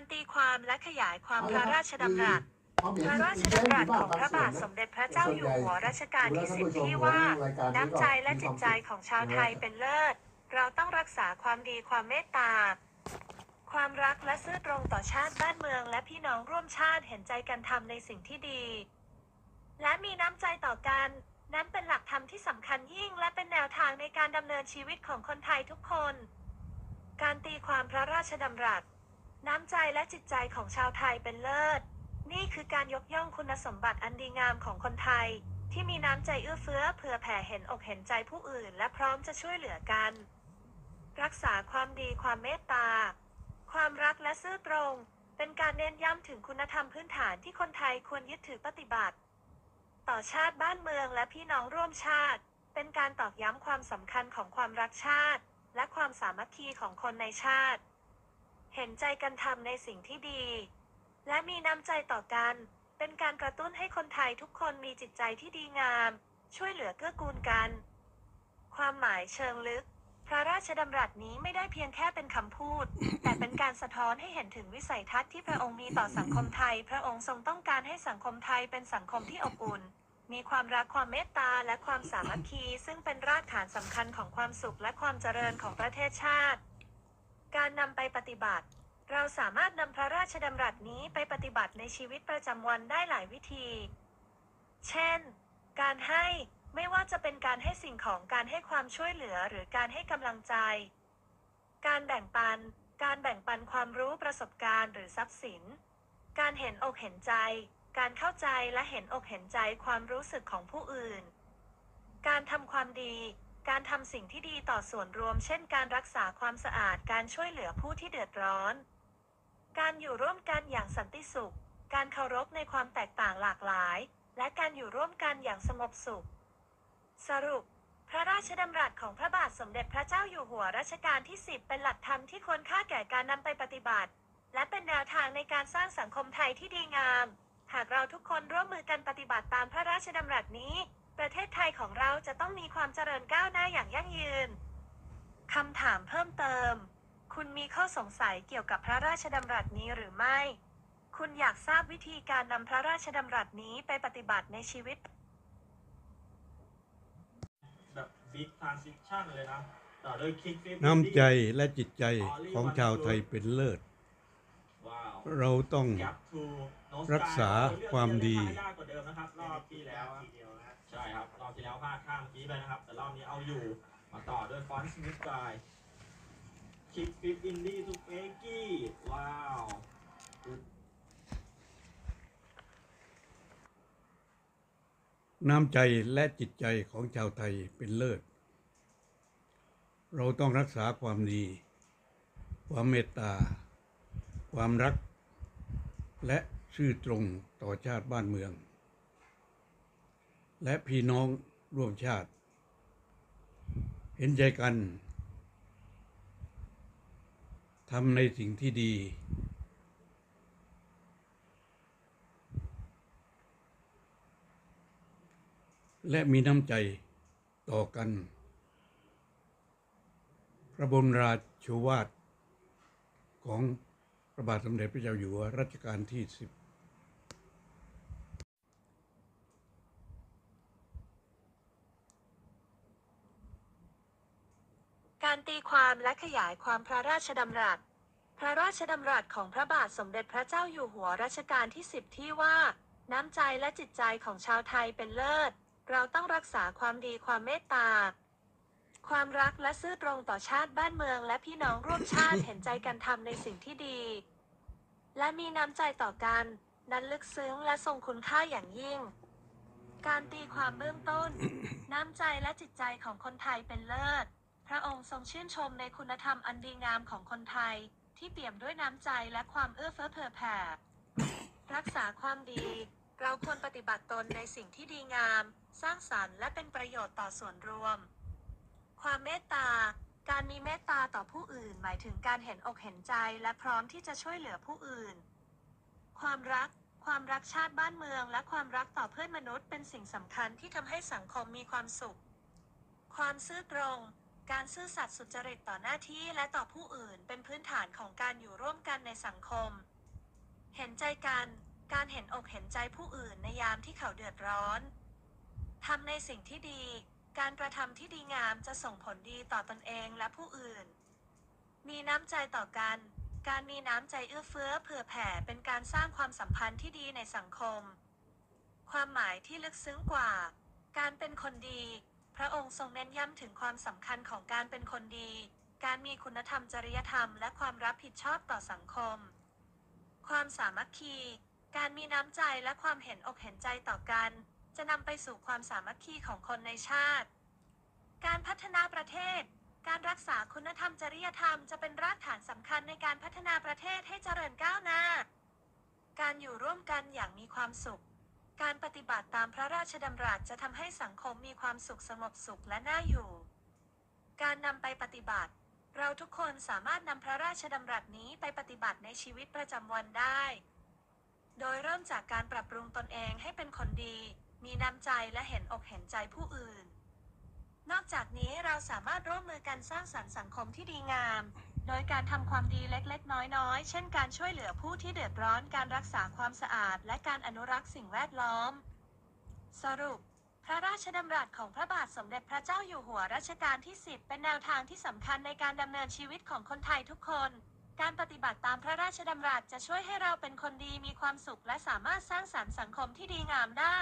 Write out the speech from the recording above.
การตีความและขยายความพระราชดำรัสพระราชดำรัสของพระบาทสมเด็จพระเจ้าอยู่หัวรัชกาลที่สิบที่ว่า น้ำใจและจิตใจของชาวไทยเป็นเลิศ เราต้องรักษาความดีความเมตตา ความรักและซื่อตรงต่อชาติบ้านเมือง และพี่น้องร่วมชาติเห็นใจกันทำในสิ่งที่ดี และมีน้ำใจต่อกัน นั้นเป็นหลักธรรมที่สำคัญยิ่ง และเป็นแนวทางในการดำเนินชีวิตของคนไทยทุกคน การตีความพระราชดำรัส น้ำใจและจิตใจของชาวไทยเป็นเลิศ นี่คือการยกย่องคุณสมบัติอันดีงามของคนไทย ที่มีน้ำใจเอื้อเฟื้อเผื่อแผ่เห็นอกเห็นใจผู้อื่น และพร้อมจะช่วยเหลือกัน รักษาความดีความเมตตา ความรักและซื่อตรง เป็นการเน้นย้ำถึงคุณธรรมพื้นฐานที่คนไทยควรยึดถือปฏิบัติ ต่อชาติบ้านเมืองและพี่น้องร่วมชาติ เป็นการตอกย้ำความสำคัญของความรักชาติ และความสามัคคีของคนในชาติ เห็นใจกันทำในสิ่งที่ดี และมีน้ำใจต่อกัน เป็นการกระตุ้นให้คนไทยทุกคนมีจิตใจที่ดีงาม ช่วยเหลือเกื้อกูลกัน ความหมายเชิงลึก พระราชดำรัสนี้ไม่ได้เพียงแค่เป็นคำพูด แต่เป็นการสะท้อนให้เห็นถึงวิสัยทัศน์ที่พระองค์มีต่อสังคมไทย พระองค์ทรงต้องการให้สังคมไทยเป็นสังคมที่อบอุ่น มีความรักความเมตตาและความสามัคคี ซึ่งเป็นรากฐานสำคัญของความสุขและความเจริญของประเทศชาติ การนำไปปฏิบัติ เราสามารถนำพระราชดำรัสนี้ไปปฏิบัติในชีวิตประจำวันได้หลายวิธี เช่น การให้ไม่ว่าจะเป็นการให้สิ่งของการให้ความช่วยเหลือหรือการให้กำลังใจ การแบ่งปัน การแบ่งปันความรู้ประสบการณ์หรือทรัพย์สิน การเห็นอกเห็นใจ การเข้าใจและเห็นอกเห็นใจความรู้สึกของผู้อื่น การทำความดี การทำสิ่งที่ดีต่อส่วนรวม เช่น การรักษาความสะอาด การช่วยเหลือผู้ที่เดือดร้อน การอยู่ร่วมกันอย่างสันติสุข การเคารพในความแตกต่างหลากหลาย และการอยู่ร่วมกันอย่างสงบสุข สรุป พระราชดำรัสของพระบาทสมเด็จพระเจ้าอยู่หัวรัชกาลที่ 10 เป็นหลักธรรมที่ควรค่าแก่การนำไปปฏิบัติ และเป็นแนวทางในการสร้างสังคมไทยที่ดีงาม หากเราทุกคนร่วมมือกันปฏิบัติตามพระราชดำรัสนี้ ประเทศไทยของเราจะต้องมีความเจริญก้าวหน้าอย่างยั่งยืน คำถามเพิ่มเติม คุณมีข้อสงสัยเกี่ยวกับพระราชดำรัสนี้หรือไม่ คุณอยากทราบวิธีการนำพระราชดำรัสนี้ไปปฏิบัติในชีวิต แบบบิ๊กทรานซิชันเลยนะ ต่อด้วยคิกฟิปน้ำใจและจิตใจของชาวไทยเป็นเลิศว้าวเราต้อง Gap to No รักษา Sky ความดีเลือกยากกว่าเดิมนะครับ รอบที่แล้วอะ ใช่ครับ รอบที่แล้วพลาดข้ามกี้ไปนะครับ แต่รอบนี้เอาอยู่ มาต่อด้วยฟอนต์สมิธกายคิกฟิปอินดี้ทูเฟกี้ ว้าวน้ำใจและจิตใจของชาวไทยเป็นเลิศ เราต้องรักษาความดี ความเมตตา ความรัก และซื่อตรงต่อชาติบ้านเมือง และพี่น้องร่วมชาติ เห็นใจกันทำในสิ่งที่ดี และมีน้ำใจต่อกัน พระบรมราชวาทของพระบาทสมเด็จพระเจ้าอยู่หัวรัชกาลที่สิบ การตีความและขยายความพระราชดำรัส พระราชดำรัสของพระบาทสมเด็จพระเจ้าอยู่หัวรัชกาลที่10ที่ว่า น้ำใจและจิตใจของชาวไทยเป็นเลิศ เราต้องรักษาความดีความเมตตา ความรักและซื่อตรงต่อชาติบ้านเมือง และพี่น้องร่วมชาติเห็นใจกันทำในสิ่งที่ดี และมีน้ำใจต่อกัน นั้นลึกซึ้งและทรงคุณค่าอย่างยิ่งการตีความเบื้องต้น น้ำใจและจิตใจของคนไทยเป็นเลิศ ระองค์ทรงชื่นชมในคุณธรรมอันดีงามของคนไทย ที่เปี่ยมด้วยน้ำใจและความเอื้อเฟื้อเผื่อแผ่ รักษาความดี เราควรปฏิบัติตนในสิ่งที่ดีงาม สร้างสรรค์และเป็นประโยชน์ต่อส่วนรวม ความเมตตา การมีเมตตาต่อผู้อื่น หมายถึงการเห็นอกเห็นใจและพร้อมที่จะช่วยเหลือผู้อื่น ความรักความรักชาติบ้านเมืองและความรักต่อเพื่อนมนุษย์เป็นสิ่งสำคัญที่ทำให้สังคมมีความสุข ความซื่อตรง การซื่อสัตย์สุจริตต่อหน้าที่และต่อผู้อื่นเป็นพื้นฐานของการอยู่ร่วมกันในสังคม เห็นใจกัน การเห็นอกเห็นใจผู้อื่นในยามที่เขาเดือดร้อนทำในสิ่งที่ดี การกระทำที่ดีงามจะส่งผลดีต่อตนเองและผู้อื่น มีน้ำใจต่อกัน การมีน้ำใจเอื้อเฟื้อเผื่อแผ่เป็นการสร้างความสัมพันธ์ที่ดีในสังคม ความหมายที่ลึกซึ้งกว่า การเป็นคนดี ระองค์ทรงเน้นย้ำถึงความสำคัญของการเป็นคนดี การมีคุณธรรมจริยธรรมและความรับผิดชอบต่อสังคม ความสามัคคี การมีน้ำใจและความเห็นอกเห็นใจต่อกัน จะนำไปสู่ความสามัคคีของคนในชาติ การพัฒนาประเทศ การรักษาคุณธรรมจริยธรรมจะเป็นรากฐานสำคัญในการพัฒนาประเทศให้เจริญก้าวหน้า การอยู่ร่วมกันอย่างมีความสุข การปฏิบัติตามพระราชดำรัสจะทำให้สังคมมีความสุขสงบสุขและน่าอยู่ การนำไปปฏิบัติ เราทุกคนสามารถนำพระราชดำรัสนี้ไปปฏิบัติในชีวิตประจำวันได้ โดยเริ่มจากการปรับปรุงตนเองให้เป็นคนดี มีน้ำใจและเห็นอกเห็นใจผู้อื่น นอกจากนี้เราสามารถร่วมมือกันสร้างสรรค์สังคมที่ดีงาม โดยการทำความดีเล็ก ๆ น้อย ๆ เช่นการช่วยเหลือผู้ที่เดือดร้อนการรักษาความสะอาด และการอนุรักษ์สิ่งแวดล้อม สรุป พระราชดำรัสของพระบาทสมเด็จพระเจ้าอยู่หัวรัชกาลที่ 10 เป็นแนวทางที่สำคัญในการดำเนินชีวิตของคนไทยทุกคน การปฏิบัติตามพระราชดำรัสจะช่วยให้เราเป็นคนดีมีความสุขและสามารถสร้างสรรค์สังคมที่ดีงามได้